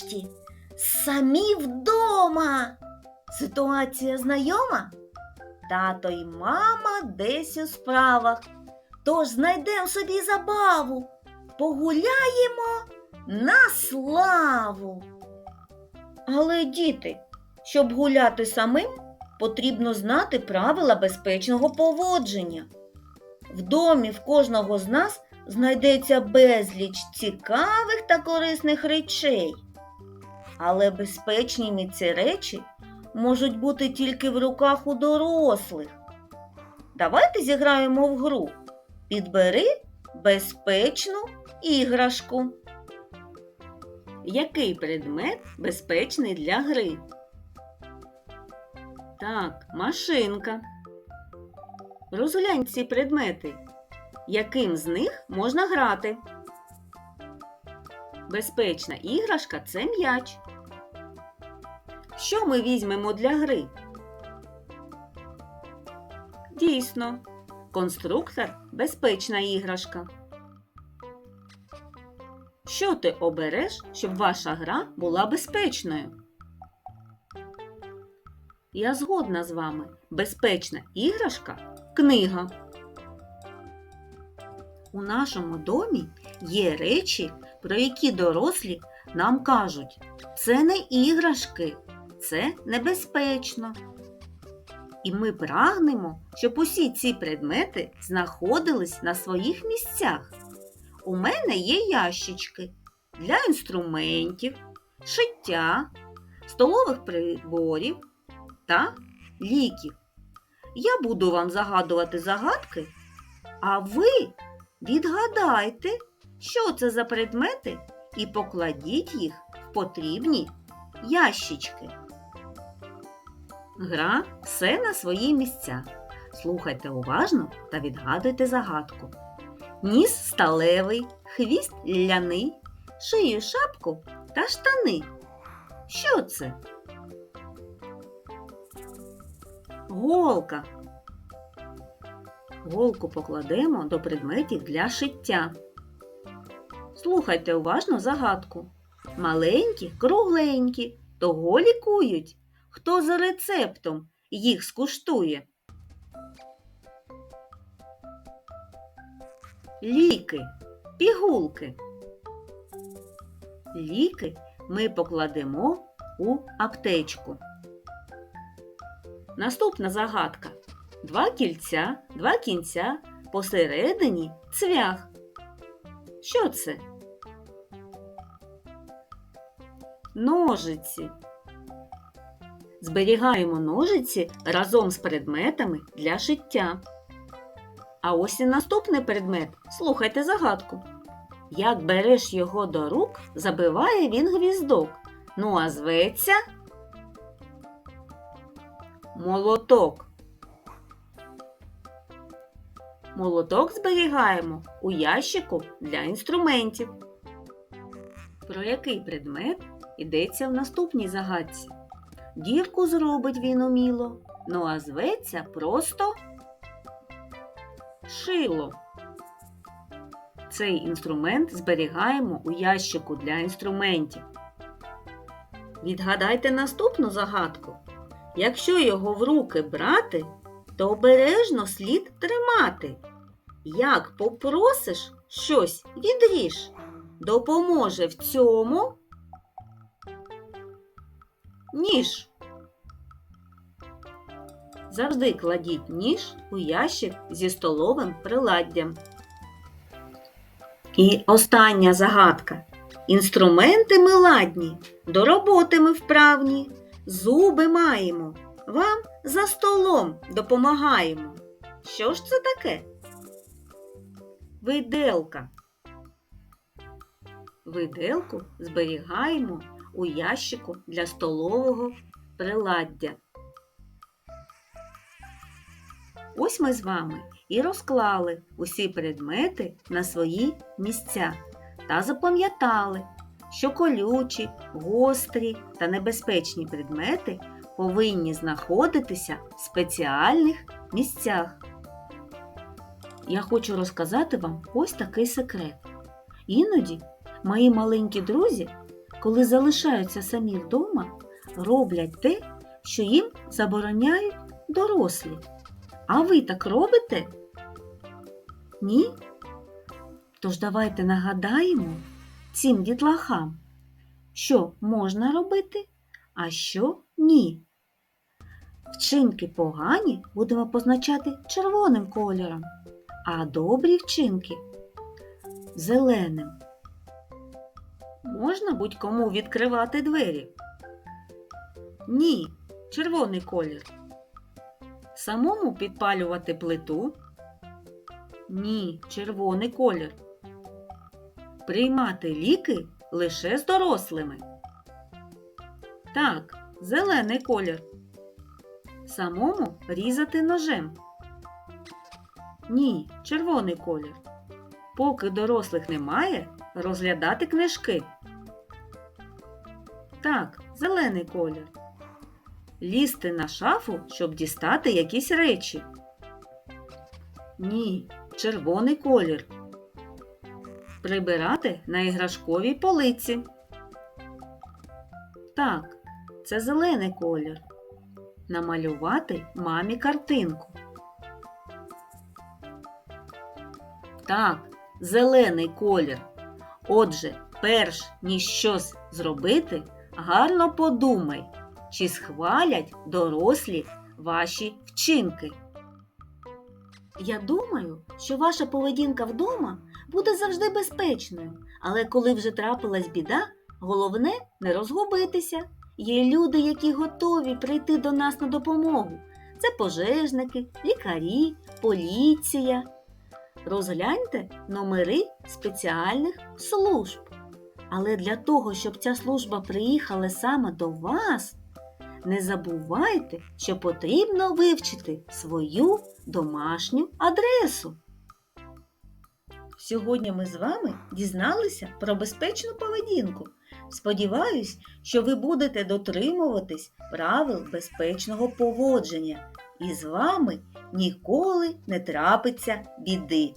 нарешті самі вдома. Ситуація знайома? Тато й мама десь у справах. Тож знайдемо собі забаву, погуляємо на славу. Але, діти, щоб гуляти самим, потрібно знати правила безпечного поводження. В домі в кожного з нас знайдеться безліч цікавих та корисних речей. Але безпечними ці речі можуть бути тільки в руках у дорослих. Давайте зіграємо в гру. Підбери безпечну іграшку. Який предмет безпечний для гри? Так, машинка. Розглянь ці предмети. Яким з них можна грати? Безпечна іграшка це м'яч. Що ми візьмемо для гри? Дійсно, конструктор безпечна іграшка. Що ти обереш, щоб ваша гра була безпечною? Я згодна з вами. Безпечна іграшка книга. У нашому домі є речі, про які дорослі нам кажуть, це не іграшки, це небезпечно. І ми прагнемо, щоб усі ці предмети знаходились на своїх місцях. У мене є ящички для інструментів, шиття, столових приборів та ліків. Я буду вам загадувати загадки, а ви відгадайте, що це за предмети, і покладіть їх в потрібні ящички. Гра все на свої місця. Слухайте уважно та відгадуйте загадку. Ніс сталевий, хвіст ляний, шию шапку та штани. Що це? Голка. Голку покладемо до предметів для шиття. Слухайте уважно загадку. Маленькі, кругленькі, того лікують. Хто за рецептом їх скуштує? Ліки, пігулки. Ліки ми покладемо у аптечку. Наступна загадка. Два кільця, два кінця, посередині цвях. Що це? Ножиці. Зберігаємо ножиці разом з предметами для шиття. А ось і наступний предмет. Слухайте загадку. Як береш його до рук, забиває він гвіздок. Ну а зветься молоток. Молоток зберігаємо у ящику для інструментів. Про який предмет йдеться в наступній загадці? Дірку зробить він уміло, ну а зветься просто шило. Цей інструмент зберігаємо у ящику для інструментів. Відгадайте наступну загадку. Якщо його в руки брати, то обережно слід тримати. Як попросиш щось відріж, допоможе в цьому ніж. Завжди кладіть ніж у ящик зі столовим приладдям. І остання загадка. Інструменти ми ладні, до роботи ми вправні, зуби маємо, вам за столом допомагаємо. Що ж це таке? Виделка. Виделку зберігаємо у ящику для столового приладдя. Ось ми з вами і розклали усі предмети на свої місця та запам'ятали, що колючі, гострі та небезпечні предмети повинні знаходитися в спеціальних місцях. Я хочу розказати вам ось такий секрет. Іноді мої маленькі друзі коли залишаються самі вдома, роблять те, що їм забороняють дорослі. А ви так робите? Ні? Тож давайте нагадаємо цим дітлахам, що можна робити, а що ні. Вчинки погані будемо позначати червоним кольором, а добрі вчинки зеленим. Можна будь-кому відкривати двері? Ні, червоний колір. Самому підпалювати плиту? Ні, червоний колір. Приймати ліки лише з дорослими. Так, зелений колір. Самому різати ножем. Ні, червоний колір. Поки дорослих немає, розглядати книжки. Так, зелений колір. Лізти на шафу, щоб дістати якісь речі. Ні, червоний колір. Прибирати на іграшковій полиці. Так, це зелений колір. Намалювати мамі картинку. Так, зелений колір. Отже, перш ніж щось зробити, гарно подумай, чи схвалять дорослі ваші вчинки. Я думаю, що ваша поведінка вдома буде завжди безпечною, але коли вже трапилась біда, головне не розгубитися. Є люди, які готові прийти до нас на допомогу. Це пожежники, лікарі, поліція. Розгляньте номери спеціальних служб. Але для того, щоб ця служба приїхала саме до вас, не забувайте, що потрібно вивчити свою домашню адресу. Сьогодні ми з вами дізналися про безпечну поведінку. Сподіваюсь, що ви будете дотримуватись правил безпечного поводження і з вами ніколи не трапиться біди.